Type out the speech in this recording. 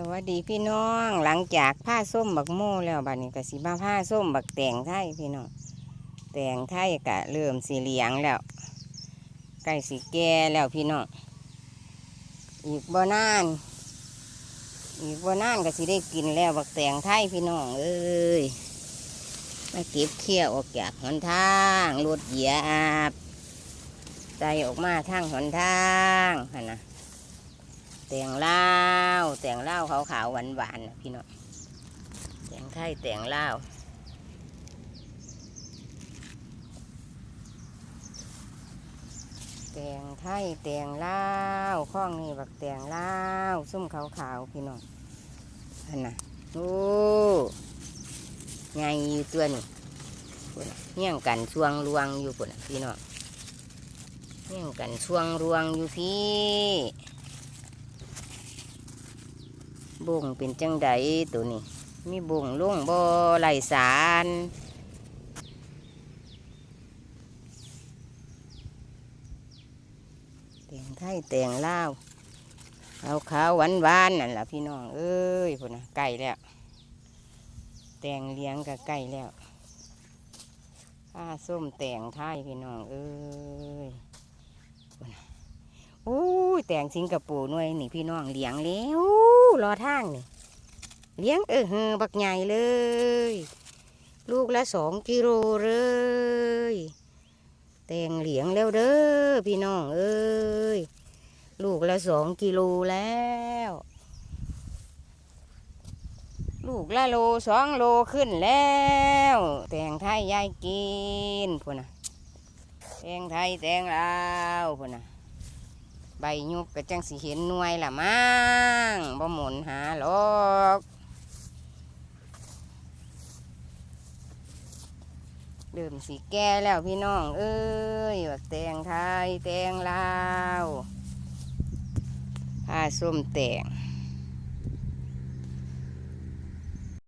สวัสดีพี่น้องหลังจากผ้าส้มบักโม่แล้วบัดนี้ก็สิมาผ้าส้มบักแตงไทยพี่น้องแตงไทยกะเริ่มสีเหลียงแล้วใกล้สีแก่แล้วพี่น้องอีกบ่นาน อีกบ่นานก็สิได้กินแล้วบักแตงไทยพี่น้องเอ้ยมาเก็บเขี้ยวออกจากหนทางรถเหยียบใจออกมาทางหนทางนะแตงเล่าว เล่าขาวขาวหวานหวานพี่น้องแตงไทยแตงเล่าแตงไทยแตงเล่าข้องนี่บักแตงเล่าวส้มขาวขาวพี่น้องอันน่ะโอ้ไงอยู่ตัวนี่พุ่นน่ะเงี้ยงกันช่วงรวงอยู่พุ่นพี่น้องเงี้ยงกันช่วงรวงอยู่พี่ บุ่งเป็นจังใดตัวนี้ มีบุ่งลุ่งบ่ไหลสารแตงไทยแตงลาวขาขาวหวานหวานนั่นแหละพี่น้อง เอ้ยพุ่นนะไก่แล้ว แตงเลี้ยงกับไก่แล้วข้าส้มแตงไทยพี่น้อง เอ้ยพุ่นนะโอ้ย แตงสิงคโปร์หน่วยนี่พี่น้องเลี้ยงแล้วรอทางนี่ เลี้ยงเออเฮอบักใหญ่เลย ลูกละสองกิโลเลย แตงเหลียงแล้วเด้อพี่น้องเอ้ยลูกละสองกิโลแล้ว ลูกละโลสองโลขึ้นแล้ว แตงไทยยายกินพุ่นนะแตงไทยแตงลาวพุ่นนะ ใบยุบก็จังสิเห็นหน่วยละมั้งบ่หมุนหาหรอกเดิมสีแก่แล้วพี่น้อง เอ้ยว่าแตงไทยแตงลาวผ้าส้มแตง